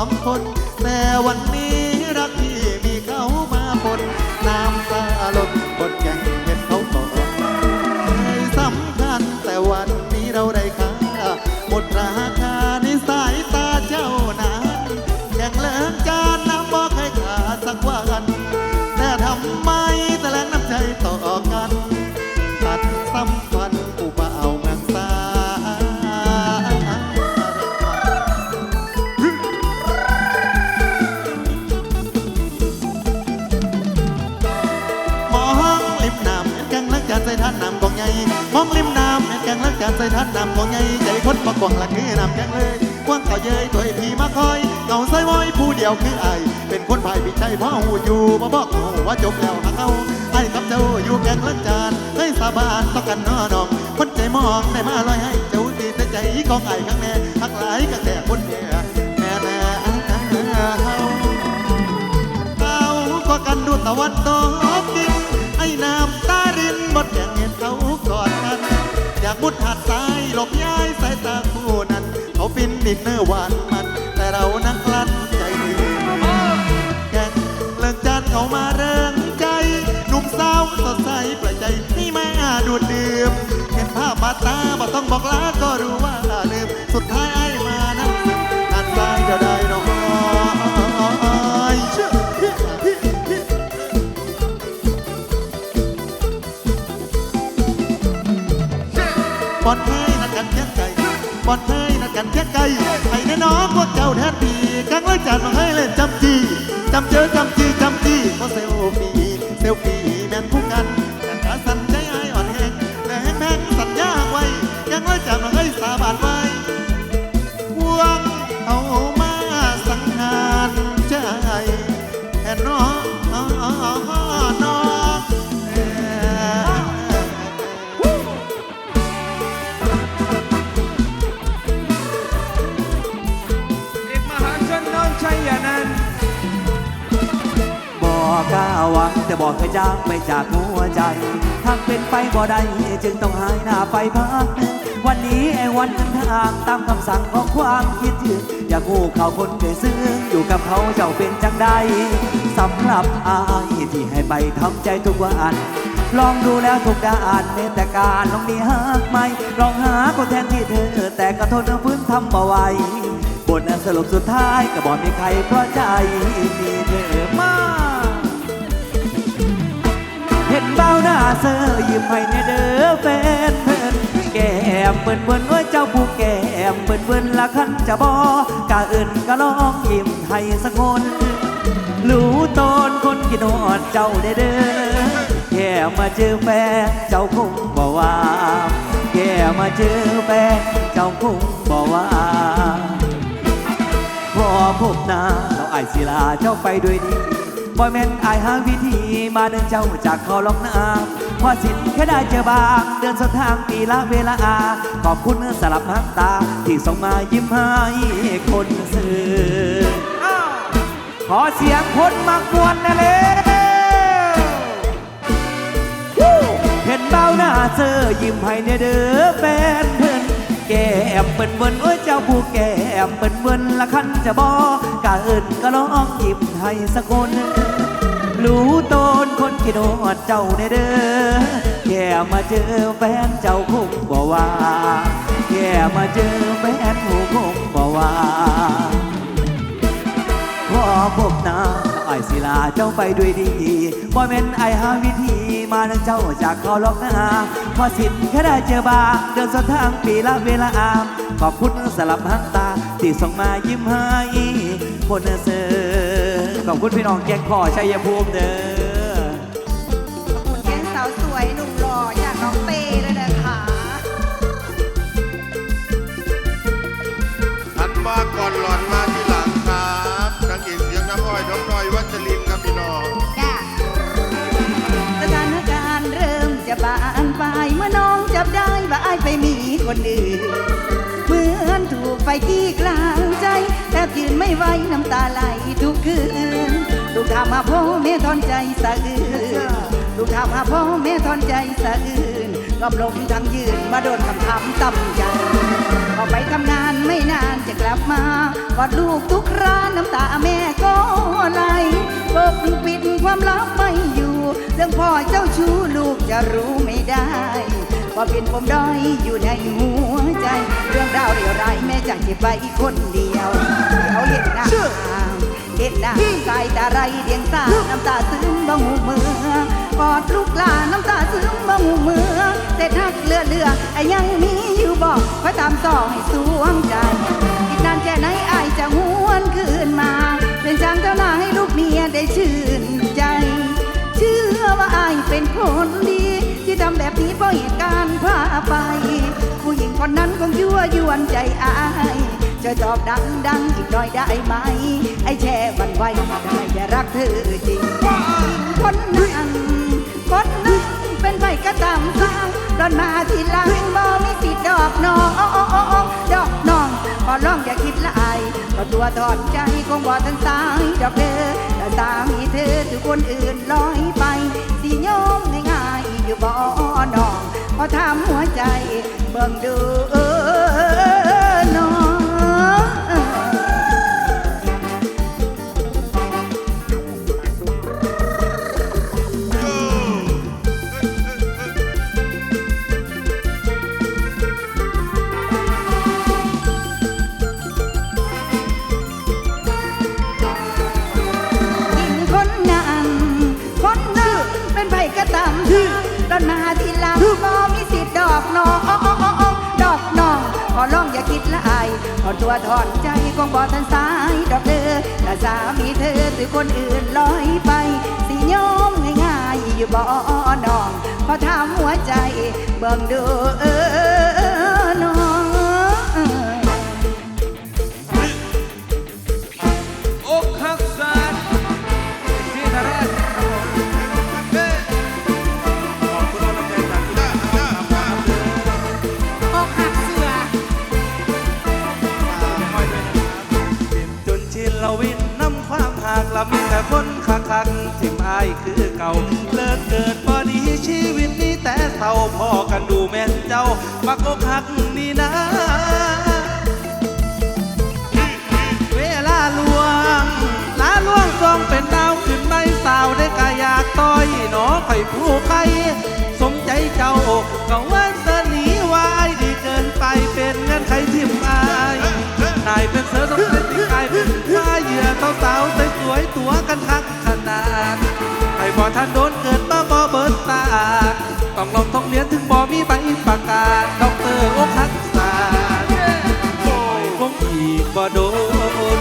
องคนแต่วันนี้ ท่านนำกองใหญ่ใจคนประกวงหละคือน้ำแกงเลยกว้างต่อเย้ยตัวไอ้พี่มาคอยเกาใส่ไว้ผู้เดียวคือไอเป็นคนภายพี่ใจพ่อหูอยู่มาบอกหูว่าจบแล้วหาเขาไอ้กับเจ้าอยู่แกงลักจานให้สาบานต้องกันน้อนองคนใจมองได้มาลอยให้เจ้าดีแต่ใจของไอ้ข้างแน่หักหลายก็แต่คนแน่แม่แน่เอาก็กันดูตะวันตกดินไอ้น้ำตารินบดแดง อยากบุดหาดสายหลบย้ายสายตาคู่นั้น เขาฟินดินเนอร์หวานมัน แต่เรานักกลั้นใจดีแกงเลิกจานเขามาเริงใจหนุ่มสาวสดใสปล่อยใจให้มาดูดดื่มเห็นภาพบาดตาบ่ต้องบอกลาก็รู้ว่าานดีกังเลยจันมาให้ หวังแต่บอกเคยจางไปจากหัวใจทางเป็นไปบ่ได้จึงต้องหายหน้าไปพักวันนี้ไอ้วันเดินทางตามคำสั่งของความคิดถึงอยากกู้เขาคนเคยซึ้งอยู่กับเขาเจ้าเป็นจังใดสำหรับอายที่ให้ไปทำใจทุกวันลองดูแล้วทุกด้านเมตแต่การลองมีหักไหมลองหาคนแทนที่เธอ แต่ก็ทนฟื้นทำบ่ไหวบทนั้นสรุปสุดท้ายก็บอกมีใครเพราะใจมีเธอมา เบ้าหน้าเซอร์ยิ้มให้ในเด้อแฟนเพิ่นแก้มเปิ้นเปิ้นว่าเจ้าผู้แก้มเปิ้นเปิ้นละคันจะบอกาอื่นก็ลองยิ้มให้สักคนรู้ตนคนกินหอดเจ้าได้เด้อแค่มาเจอแฟนเจ้าคงบอกว่าแค่มาเจอแฟนเจ้าคงบอกว่าพอพบหน้าเราอายศิลาเจ้าไปด้วยดี บ่แม่นอายหาวิธีมาเดินเจ้าจากเขาล็อกน้ำพอสิ้นแค่ได้เจอบาง เดินสนทางปีละเวลา ขอบคุณสลับน้ำตา ที่ส่งมายิ้มให้คนสื่อขอเสียงคนมักวนนะเลยเห็นเบ้าหน้าเธอยิ้มให้เนเด้อแฟนเพิ่น แก้มเปิ้นเบิ้นโอ้ยเจ้าผู้แก้มเปิ้นเบิ้นละคันจะบอกาเอินก็ลองยิ้มให้สักคนรู้ตนคนคิดฮอดเจ้าในเด้อแค่มาเจอแฟนเจ้าคงบอกว่าแค่มาเจอแฟนหูคงบอกว่าพอพบหน้า อ้ายศิลาเจ้าไปด้วยดีบ่แม่นไอ้หาวิธีมานังเจ้าจากเขาล็อกหนาพอสิ้นแค่ได้เจอบางเดินสนทางปีละเวลาอาม ขอบคุณสลับหางตา ที่ส่งมายิ้มให้คนเสือขอบคุณพี่น้องแกงขอชัยภูมิเด้อ คนอื่น เหมือนถูกไฟที่กลางใจแทบยืนไม่ไหวน้ำตาไหลทุกคืนลูกถามหาพ่อแม่ทอนใจสะอื้นลูกถามหาพ่อแม่ทอนใจสะอื้นก็ลมทั้งยืนมาโดนคำถามต่ำใจออกไปทำงานไม่นานจะกลับมากอดลูกทุกคราน้ำตาแม่ก็ไหลปกปิดความลับไม่อยู่ เรื่องพ่อเจ้าชู้ลูกจะรู้ไม่ได้ ว่าเป็นผมด้อยอยู่ในหัวใจ เรื่องราวเรียวร้ายแม่จะเก็บไว้คนเดียวเขาเห็นหน้าเห็นหน้าสายตาไรเดียงสาน้ำตาซึมบ่หูมือกอดลูกหลานน้ำตาซึมบ่หูมือเศษหักเลือเลือไอ้ยังมีอยู่บอกคอยตามสองให้สวมใจอีกนานแค่ไหนอายจะหวนคืนมา เป็นช่างเท่านาให้ลูกเมียได้ชื่นใจ เชื่อว่าอายเป็นคนดี ที่ทำแบบนี้เพราะเหตุการณ์พาไป ผู้หญิงคนนั้นคงยั่วยวนใจอายจะตอบดังดังอีกหน่อยได้ไหม ไอ้แช่หวันไหวได้แต่รักเธอจริงคนนั้นคนนั้นเป็นไปก็ตามสร้างดอนมาทีหลังบ่มีสิทธิ์ดอกน้องดอกน้องขอร้องอย่าคิดละอายก็ตัวถอดใจคงบ่ทันสายดอกเด้อแต่สามีเธอถือคนอื่นลอยไป สิโยมง่ายๆ อยู่บ่น้องพอถามหัวใจเบิ่งดู ตัวถอนใจคงบ่ทันสายดอกเด้อแต่สามีเธอหรือคนอื่นลอยไป สิยอมง่ายๆอยู่บ่น้องพอถามหัวใจเบิ่งดูเออน้องายคือเก่า เลิกเกิดพอดีชีวิตนี้แต่เศร้าพอกันดูแม่นเจ้าปักอกหักนี่นะ เวลาลวงลาล่วงทรงเป็นดาวขึ้นไม่สาวได้กายากต้อยหนอไข่ผู้ใครสมใจเจ้าก็วันสนีวายดีเกินไปเป็นเงินไขทิมอายนายเป็นเสือสมเป็นติกายเป็นว่าเหยื่อสาวสาวๆสวยๆตัวกันทักขน ท่านโดนเกิดมาบ่เบิดตาต้องลองต้องเรียนถึงบ่มีใบประกาศด็อกเตอร์อกหักษาโอ้ยคงอีกบ่โดน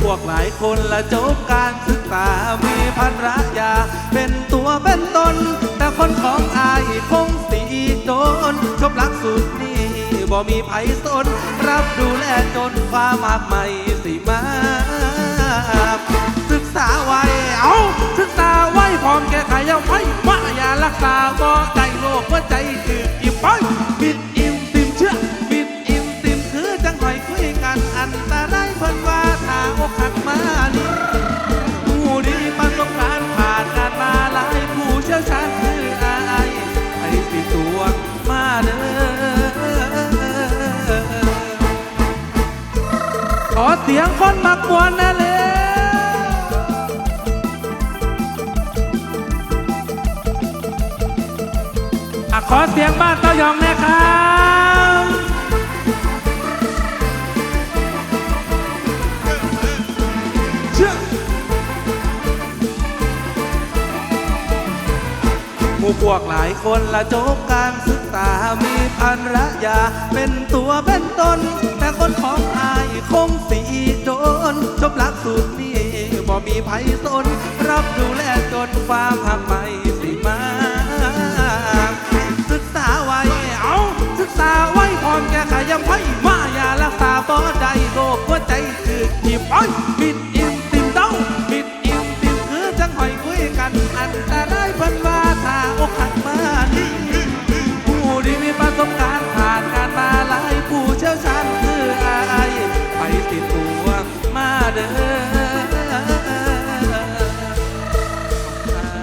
พวกหลายคนละจบการศึกษามีภรรยา เป็นตัวเป็นตน แต่คนของอายคงสีโดนจบลักสูตรนี้บ่มีไผสน รับดูแลจนความมากใหม่สิมาศึกษาไว้ ษาไว้พร้อมแก้ไขเอาไว้ว่าอย่ารักษาบ่ใจโลกว่าใจถืออิ่มไปบิดอิ่มติมเชื่อบิดอิ่มติมคือจังหอยคุยกันอันตรายเพิ่นว่าถ้าอกหักมานี่ ขอเสียงบ้านเต้ายองนะครับเชื่อหมู่พวกหลายคนละจบการศึกษามีภรรยา เป็นตัวเป็นตน แต่คนของอายคงสีโดนจบหลักสูตรนี้บ่มีไผสน รับดูแลจนความหักม่สิ ใจคือหิบอ้อยบิด